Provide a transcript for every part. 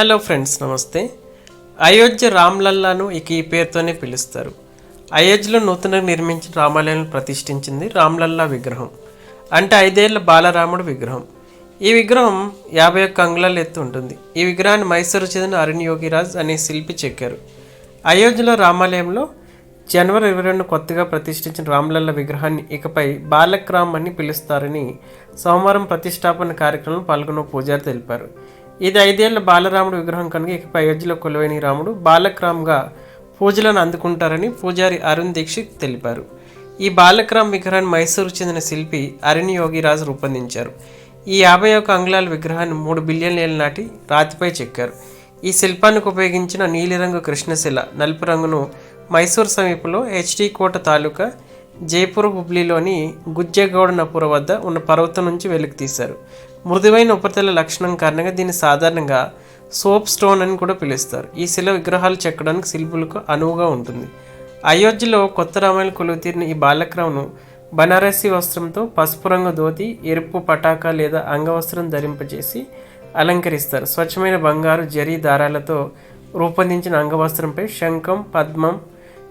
Hello friends నమస్తే. అయోధ్య రామ్లల్లాను ఇక ఈ పేరుతోనే పిలుస్తారు. అయోధ్యలో నూతనంగా నిర్మించిన రామాలయాన్ని ప్రతిష్ఠించింది రామ్లల్లా విగ్రహం. అంటే ఐదేళ్ళ బాలరాముడు విగ్రహం. ఈ విగ్రహం యాభై ఒక్క అంగుళాల ఎత్తు ఉంటుంది. ఈ విగ్రహాన్ని మైసూరు చెందిన అరుణ్ యోగిరాజ్ అనే శిల్పి చెక్కారు. అయోధ్యలో రామాలయంలో జనవరి ఇరవై రెండు కొత్తగా ప్రతిష్ఠించిన రామ్లల్ల విగ్రహాన్ని ఇకపై బాలక్ రామ్ అని పిలుస్తారని సోమవారం ప్రతిష్టాపన కార్యక్రమంలో పాల్గొన్న పూజారి తెలిపారు. ఇది ఐదేళ్ళ బాలరాముడు విగ్రహం కనుక ఇకపై అయోధ్యలో కొలువైన రాముడు బాలక్రామ్గా పూజలను అందుకుంటారని పూజారి అరుణ్ దీక్షిత్ తెలిపారు. ఈ బాలక్రామ్ విగ్రహాన్ని మైసూరు చెందిన శిల్పి అరుణ్ యోగిరాజు రూపొందించారు. ఈ యాభై ఒక అంగుళాల విగ్రహాన్ని మూడు బిలియన్ ఏళ్ళ నాటి రాతిపై చెక్కారు. ఈ శిల్పానికి ఉపయోగించిన నీలిరంగు కృష్ణశిల నలుపు రంగును మైసూర్ సమీపంలో హెచ్డి కోట తాలూకా జైపూర్ హుబ్లీలోని గుజ్జెగౌడనపుర వద్ద ఉన్న పర్వతం నుంచి వెలికి తీశారు. మృదువైన ఉపరితల లక్షణం కారణంగా దీన్ని సాధారణంగా సోప్ స్టోన్ అని కూడా పిలుస్తారు. ఈ శిల విగ్రహాలు చెక్కడానికి శిల్పులకు అనువుగా ఉంటుంది. అయోధ్యలో కొత్త రామాయణ కొలువు తీరిన ఈ బాలక్రమను బనారసి వస్త్రంతో పసుపు రంగు ధోతి ఎరుపు పటాకా లేదా అంగవస్త్రం ధరింపజేసి అలంకరిస్తారు. స్వచ్ఛమైన బంగారు జరీ దారాలతో రూపొందించిన అంగవస్త్రంపై శంఖం పద్మం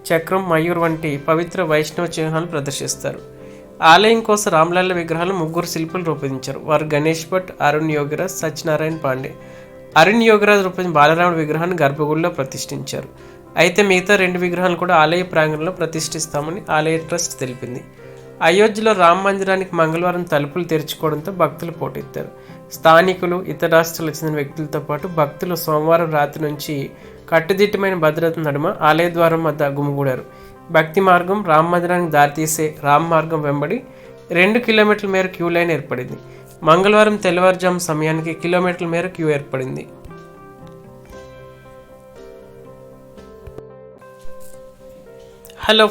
చక్రం మయూర్ వంటి పవిత్ర వైష్ణవ చిహ్నాలు ప్రదర్శిస్తారు. ఆలయం కోసం రామ్లాల విగ్రహాలు ముగ్గురు శిల్పులు రూపొందించారు. వారు గణేష్ భట్ అరుణ్ యోగిరాజ్ సత్యనారాయణ పాండే. అరుణ్ యోగిరాజ్ రూపొందించిన బాలరాముడి విగ్రహాన్ని గర్భగుడిలో ప్రతిష్ఠించారు. అయితే మిగతా రెండు విగ్రహాలు కూడా ఆలయ ప్రాంగణంలో ప్రతిష్ఠిస్తామని ఆలయ ట్రస్ట్ తెలిపింది. అయోధ్యలో రామ మందిరానికి మంగళవారం తలుపులు తెరుచుకోవడంతో భక్తులు పోటెత్తారు. స్థానికులు ఇతర రాష్ట్రాలకు చెందిన వ్యక్తులతో పాటు భక్తులు సోమవారం రాత్రి నుంచి కట్టుదిట్టమైన భద్రత నడుమ ఆలయ ద్వారం వద్ద గుమిగూడారు. భక్తి మార్గం రామ మందిరానికి దారితీసే రామ్ మార్గం వెంబడి రెండు కిలోమీటర్ల మేర క్యూ లైన్ ఏర్పడింది. మంగళవారం తెల్లవారుజాము సమయానికి కిలోమీటర్ల మేర క్యూ ఏర్పడింది. హలో